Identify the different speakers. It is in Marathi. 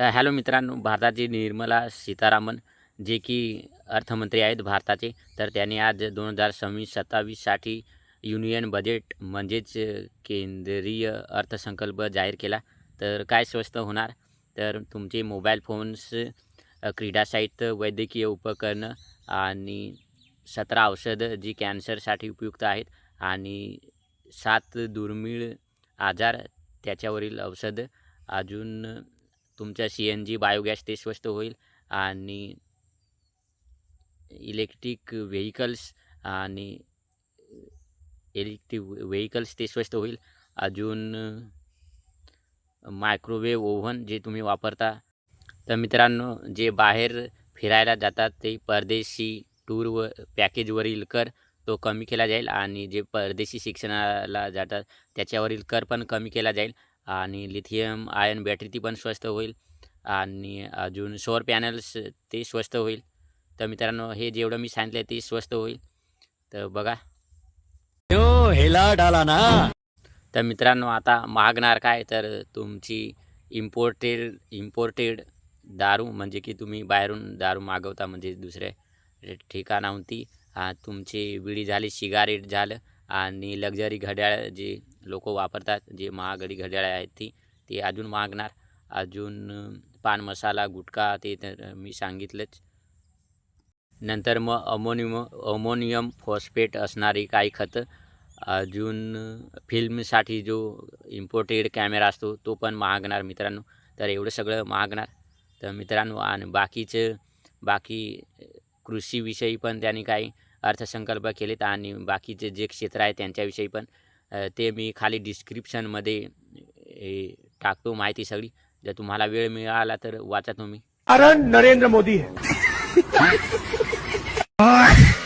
Speaker 1: हॅलो मित्रांनो भारताची निर्मला सीतारामन जे की अर्थमंत्री आहेत भारताचे तर त्यांनी आज दोन हजार सव्वीस सत्तावीससाठी युनियन बजेट म्हणजेच केंद्रीय अर्थसंकल्प जाहीर केला. तर काय स्वस्त होणार? तर तुमचे मोबाईल फोन्स क्रीडा साहित्य वैद्यकीय उपकरणं आणि सतरा औषधं जी कॅन्सरसाठी उपयुक्त आहेत आणि सात दुर्मिळ आजार त्याच्यावरील औषधं अजून तुमच्या सी एन जी बायोगॅस ते स्वस्त होईल आणि इलेक्ट्रिक व्हेकल्स आणि इलेक्ट्रिक व्हेकल्स ते स्वस्त होईल. अजून मायक्रोवेव्ह ओव्हन जे तुम्ही वापरता. तर मित्रांनो जे बाहेर फिरायला जातात ते परदेशी टूर व पॅकेजवरील कर तो कमी केला जाईल आणि जे परदेशी शिक्षणाला जातात त्याच्यावरील कर पण कमी केला जाईल. आणि लिथियम आयन बॅटरी ती पण स्वस्त होईल. आणि अजून सौर पॅनल्स ते स्वस्त होईल. तर मित्रांनो हे जेवढं मी सांगितलं ते स्वस्त होईल. तर बघा.
Speaker 2: हिला डाला ना?
Speaker 1: तर मित्रांनो आता महागणार काय? तर तुमची इम्पोर्टेड इम्पोर्टेड दारू म्हणजे की तुम्ही बाहेरून दारू मागवता म्हणजे दुसऱ्या ठिकाणाहून ती आ, तुमची विडी झाली सिगारेट झालं आणि लक्झरी घड्याळ जे लोक वापरतात जे महागडी घड्याळ आहेत ती ते अजून मागणार. अजून पान मसाला गुटखा ते तर मी सांगितलंच. नंतर मग अमोनियम अमोनियम फॉस्फेट असणारी काही खतं. अजून फिल्मसाठी जो इम्पोर्टेड कॅमेरा असतो तो पण महागणार मित्रांनो. तर एवढं सगळं महागणार. तर मित्रांनो आणि बाकीचं बाकी कृषीविषयी पण त्यांनी काही अर्थसंकल्प केलेत आणि बाकीचे जे क्षेत्र आहे त्यांच्याविषयी पण ते मी खाली डिस्क्रिप्शनमध्ये टाकतो माहिती सगळी. जर तुम्हाला वेळ मिळाला तर वाचा तुम्ही.
Speaker 3: कारण नरेंद्र मोदी है.